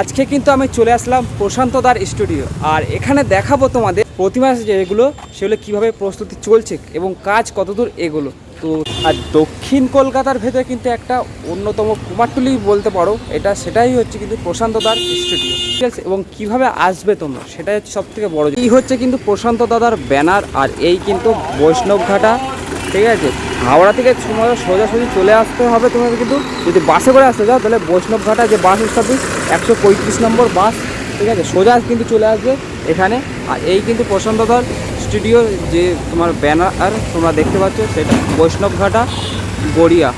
আজকে কিন্তু আমি চলে আসলাম প্রশান্ত দার স্টুডিও। আর এখানে দেখাবো তোমাদের প্রতিমা যেগুলো সেগুলো কীভাবে প্রস্তুতি চলছে এবং কাজ কতদূর এগুলো। তো, আর দক্ষিণ কলকাতার ভেতরে কিন্তু একটা অন্যতম কুমারটুলি বলতে পারো, এটা সেটাই হচ্ছে কিন্তু প্রশান্ত দার স্টুডিও। ঠিক আছে এবং কীভাবে আসবে তোমরা, সেটাই হচ্ছে সব থেকে বড়। এই হচ্ছে কিন্তু প্রশান্ত দাদার ব্যানার, আর এই কিন্তু বৈষ্ণবঘাটা ঠিক আছে? হাওড়া থেকে সময় সোজাসুজি চলে আসতে হবে তোমাকে কিন্তু। যদি বাসে করে আসতে যাও, তাহলে বৈষ্ণবঘাটা যে বাস স্টপেজ, একশো পঁয়ত্রিশ নম্বর বাস, ঠিক আছে? সোজা কিন্তু চলে আসবে এখানে। আর এই কিন্তু প্রশান্তদার স্টুডিও, যে তোমার ব্যানার তোমরা দেখতে পাচ্ছ, সেটা বৈষ্ণবঘাটা গড়িয়া।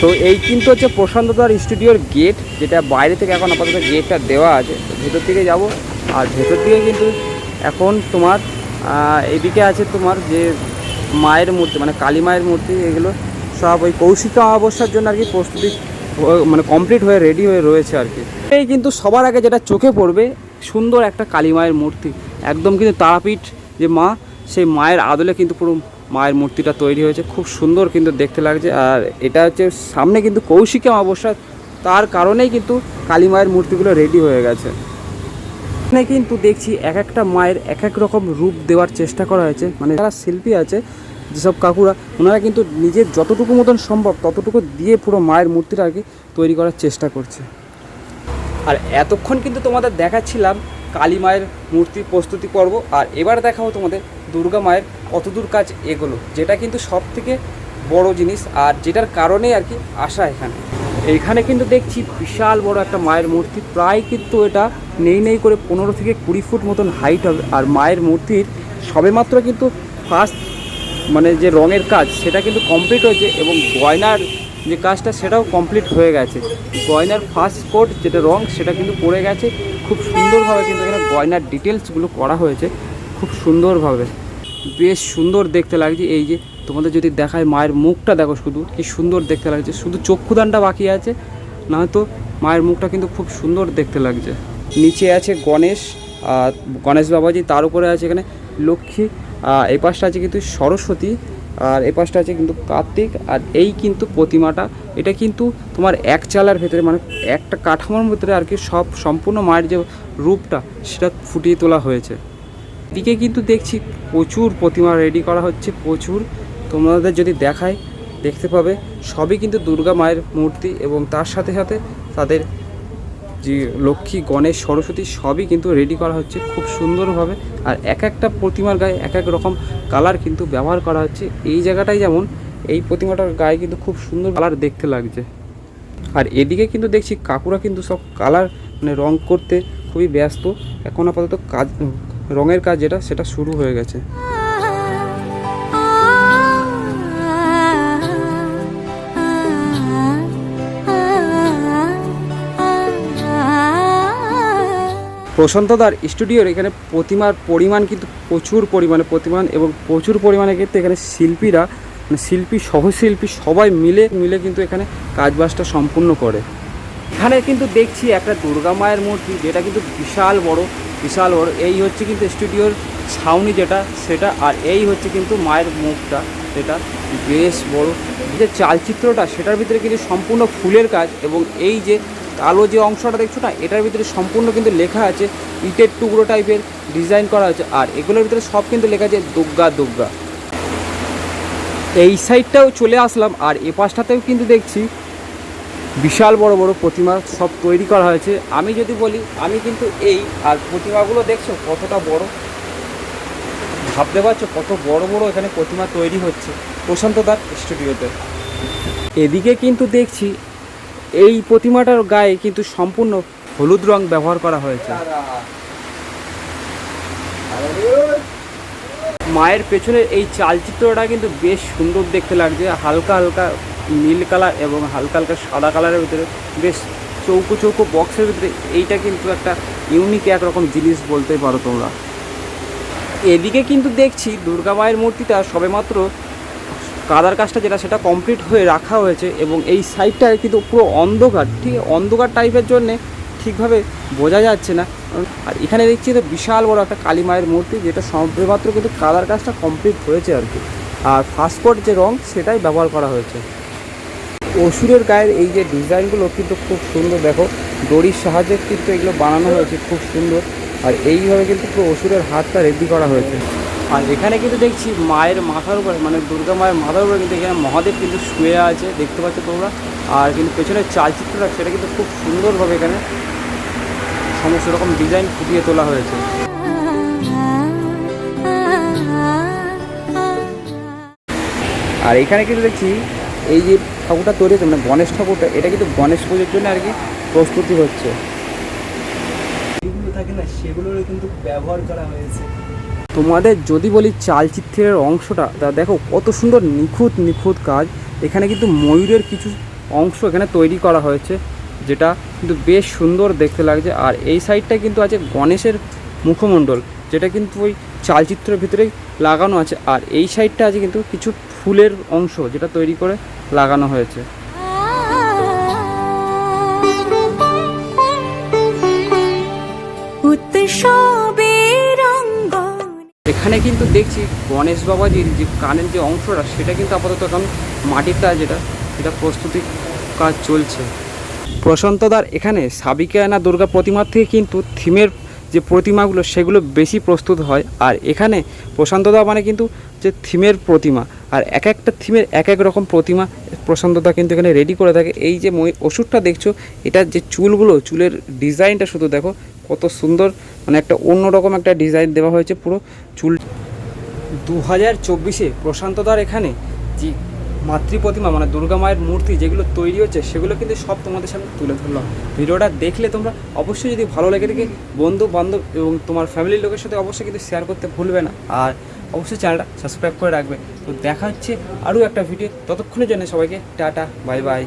তো এই কিন্তু হচ্ছে প্রশান্তদার স্টুডিওর গেট, যেটা বাইরে থেকে এখন আপাতত গেটটা দেওয়া আছে। ভেতর দিকে যাব। আর ভেতর দিকে কিন্তু এখন তোমার এদিকে আছে তোমার যে মায়ের মূর্তি মানে কালী মায়ের মূর্তি, এগুলো সব ওই কৌশিকা অমাবস্যার জন্য আর কি প্রস্তুতি মানে কমপ্লিট হয়ে রেডি হয়ে রয়েছে আর কি। এই কিন্তু সবার আগে যেটা চোখে পড়বে, সুন্দর একটা কালী মায়ের মূর্তি। একদম কিন্তু তারাপীঠ যে মা, সেই মায়ের আদলে কিন্তু পুরো মায়ের মূর্তিটা তৈরি হয়েছে। খুব সুন্দর কিন্তু দেখতে লাগছে। আর এটা হচ্ছে সামনে কিন্তু কৌশিকা অমাবস্যা, তার কারণেই কিন্তু কালী মায়ের মূর্তিগুলো রেডি হয়ে গেছে। এখানে কিন্তু দেখছি এক একটা মায়ের এক এক রকম রূপ দেওয়ার চেষ্টা করা হয়েছে। মানে যারা শিল্পী আছে, যেসব কাকুরা, ওনারা কিন্তু নিজের যতটুকু মতন সম্ভব, ততটুকু দিয়ে পুরো মায়ের মূর্তিটা আর কি তৈরি করার চেষ্টা করছে। আর এতক্ষণ কিন্তু তোমাদের দেখাচ্ছিলাম কালী মায়ের মূর্তি প্রস্তুতি পর্ব, আর এবার দেখাবো তোমাদের দুর্গা মায়ের কতদূর কাজ এগোলো, যেটা কিন্তু সব থেকে বড় জিনিস আর যেটার কারণে আর কি আসা এখানে। এইখানে কিন্তু দেখছি বিশাল বড় একটা মায়ের মূর্তি, প্রায় কিন্তু এটা নেই নেই করে পনেরো থেকে কুড়ি ফুট মতন হাইট হবে। আর মায়ের মূর্তির সবেমাত্র কিন্তু ফার্স্ট মানে যে রঙের কাজ, সেটা কিন্তু কমপ্লিট হয়েছে এবং গয়নার যে কাজটা, সেটাও কমপ্লিট হয়ে গেছে। গয়নার ফার্স্ট কোট যেটা রং, সেটা কিন্তু পড়ে গেছে। খুব সুন্দরভাবে কিন্তু এখানে গয়নার ডিটেলসগুলো করা হয়েছে। খুব সুন্দরভাবে। বেশ সুন্দর দেখতে লাগছে। এই যে তোমাদের যদি দেখায় মায়ের মুখটা, দেখো শুধু কি সুন্দর দেখতে লাগছে। শুধু চক্ষুদানটা বাকি আছে নয়তো মায়ের মুখটা কিন্তু খুব সুন্দর দেখতে লাগছে। নিচে আছে গণেশ গণেশ বাবাজি তার উপরে আছে এখানে লক্ষ্মী এই পাশটা আছে কিন্তু সরস্বতী, আর এই পাশটা আছে কিন্তু কার্তিক, আর এই কিন্তু প্রতিমাটা। এটা কিন্তু তোমার এক চালার ভেতরে মানে একটা কাঠামোর ভেতরে আর কি সব সম্পূর্ণ মায়ের যে রূপটা, সেটা ফুটিয়ে তোলা হয়েছে। এদিকে কিন্তু দেখছি প্রচুর প্রতিমা রেডি করা হচ্ছে, প্রচুর। তোমাদের যদি দেখায়, দেখতে পাবে, সবই কিন্তু দুর্গা মায়ের মূর্তি এবং তার সাথে সাথে তাদের যে লক্ষ্মী, গণেশ, সরস্বতী সবই কিন্তু রেডি করা হচ্ছে খুব সুন্দরভাবে। আর এক একটা প্রতিমার গায়ে এক এক রকম কালার কিন্তু ব্যবহার করা হচ্ছে। এই জায়গাটায় যেমন, এই প্রতিমাটার গায়ে কিন্তু খুব সুন্দর কালার দেখতে লাগছে। আর এদিকে কিন্তু দেখছি কাকুরা কিন্তু সব কালার মানে রং করতে খুবই ব্যস্ত। এখন আপাতত কাজ, রঙের কাজ যেটা, সেটা শুরু হয়ে গেছে। প্রশান্তদার স্টুডিওর এখানে প্রতিমার পরিমাণ কিন্তু প্রচুর পরিমাণে, প্রতিমাণ এবং প্রচুর পরিমাণে কিন্তু এখানে শিল্পীরা মানে শিল্পী, সহশিল্পী সবাই মিলে মিলে কিন্তু এখানে কাজবাজটা সম্পূর্ণ করে। এখানে কিন্তু দেখছি একটা দুর্গা মায়ের মূর্তি, যেটা কিন্তু বিশাল বড় বিশাল বড়। এই হচ্ছে কিন্তু স্টুডিওর ছাউনি যেটা, সেটা, আর এই হচ্ছে কিন্তু মায়ের মুখটা সেটা বেশ বড়। যে চালচিত্রটা, সেটার ভিতরে কিন্তু সম্পূর্ণ ফুলের কাজ এবং এই যে কালো যে অংশটা দেখছ না, এটার ভিতরে সম্পূর্ণ কিন্তু লেখা আছে, ইটের টুকরো টাইপের ডিজাইন করা আছে, আর এগুলোর ভিতরে সব কিন্তু লেখা আছে দুর্গা দুর্গা এই সাইডটাও চলে আসলাম, আর এ পাশটাতেও কিন্তু দেখছি বিশাল বড় বড় প্রতিমা সব তৈরি করা হয়েছে। আমি যদি বলি, আমি কিন্তু এই, আর প্রতিমাগুলো দেখছ কতটা বড়? ভাবতে পারছ কত বড় বড় এখানে প্রতিমা তৈরি হচ্ছে প্রশান্ত দার স্টুডিওতে। এদিকে কিন্তু দেখছি এই প্রতিমাটার গায়ে কিন্তু সম্পূর্ণ হলুদ রং ব্যবহার করা হয়েছে। মায়ের পেছনের এই চালচিত্রটা কিন্তু বেশ সুন্দর দেখতে লাগছে। হালকা হালকা নীল কালার এবং হালকা হালকা সাদা কালারের ভিতরে বেশ চৌকো চৌকো বক্সের ভিতরে এইটা কিন্তু একটা ইউনিক একরকম জিনিস বলতে পারো তোমরা। এদিকে কিন্তু দেখছি দুর্গা মায়ের মূর্তিটা সবেমাত্র কাদার কাজটা যেটা, সেটা কমপ্লিট হয়ে রাখা হয়েছে এবং এই সাইডটা কিন্তু পুরো অন্ধকার, ঠিক অন্ধকার টাইপের জন্যে ঠিকভাবে বোঝা যাচ্ছে না। আর এখানে দেখছি তো বিশাল বড় একটা কালী মায়ের মূর্তি, যেটা সবেমাত্র কিন্তু কাদার কাজটা কমপ্লিট হয়েছে আর কি। আর ফার্স্ট কোট যে রং, সেটাই ব্যবহার করা হয়েছে। অসুরের গায়ের এই যে ডিজাইনগুলো কিন্তু খুব সুন্দর, দেখো, দড়ির সাহায্যে কিন্তু এগুলো বানানো হয়েছে, খুব সুন্দর। আর এইভাবে কিন্তু পুরো অসুরের হাতটা রেডি করা হয়েছে। আর এখানে কিন্তু দেখছি মায়ের মাথার উপরে মানে দুর্গা মায়ের মাথার উপরে কিন্তু এখানে মহাদেব কিন্তু শুয়ে আছে, দেখতে পাচ্ছ তোমরা। আর কিন্তু পেছনের চালচিত্রটা, সেটা কিন্তু খুব সুন্দরভাবে এখানে সমস্ত রকম ডিজাইন ফুটিয়ে তোলা হয়েছে। আর এখানে কিন্তু দেখছি এই যে ঠাকুরটা তৈরি হচ্ছে মানে গণেশ ঠাকুরটা, এটা কিন্তু গণেশ পুজোর জন্য আর কি প্রস্তুতি হচ্ছে। থাকে না সেগুলোরও কিন্তু ব্যবহার করা হয়েছে। তোমাদের যদি বলি চালচিত্রের অংশটা, তা দেখো কত সুন্দর নিখুঁত নিখুঁত কাজ। এখানে কিন্তু ময়ূরের কিছু অংশ এখানে তৈরি করা হয়েছে, যেটা কিন্তু বেশ সুন্দর দেখতে লাগছে। আর এই সাইডটা কিন্তু আছে গণেশের মুখমণ্ডল, যেটা কিন্তু ওই চালচিত্রের ভিতরেই লাগানো আছে। আর এই সাইডটা আছে কিন্তু কিছু ফুলের অংশ, যেটা তৈরি করে লাগানো হয়েছে। এখানে কিন্তু দেখছি গণেশ বাবাজির যে কানের যে অংশটা, সেটা কিন্তু আপাতত এখন মাটির তার যেটা সেটা প্রস্তুতি কাজ চলছে। প্রশান্তদার এখানে সাবিকায়না দুর্গা প্রতিমার থেকে কিন্তু থিমের যে প্রতিমাগুলো, সেগুলো বেশি প্রস্তুত হয়। আর এখানে প্রশান্তদা মানে কিন্তু যে থিমের প্রতিমা। আর এক একটা থিমের এক এক রকম প্রতিমা প্রশান্তদা কিন্তু এখানে রেডি করে থাকে। এই যে ওষুধটা দেখছ এটার যে চুলগুলো, চুলের ডিজাইনটা শুধু দেখো, কত সুন্দর মানে একটা অন্যরকম একটা ডিজাইন দেওয়া হয়েছে পুরো চুল। দু হাজার চব্বিশে প্রশান্তদার এখানে যে মাতৃ প্রতিমা মানে দুর্গা মায়ের মূর্তি যেগুলো তৈরি হচ্ছে, সেগুলো কিন্তু সব তোমাদের সামনে তুলে ধরলাম। ভিডিওটা দেখলে তোমরা অবশ্যই যদি ভালো লেগে থাকে বন্ধু বান্ধব এবং তোমার ফ্যামিলির লোকের সাথে অবশ্যই কিন্তু শেয়ার করতে ভুলবে না। আর অবশ্যই চ্যানেলটা সাবস্ক্রাইব করে রাখবে। তো দেখা হচ্ছে আরও একটা ভিডিও ততক্ষণের জন্য সবাইকে টাটা বাই বাই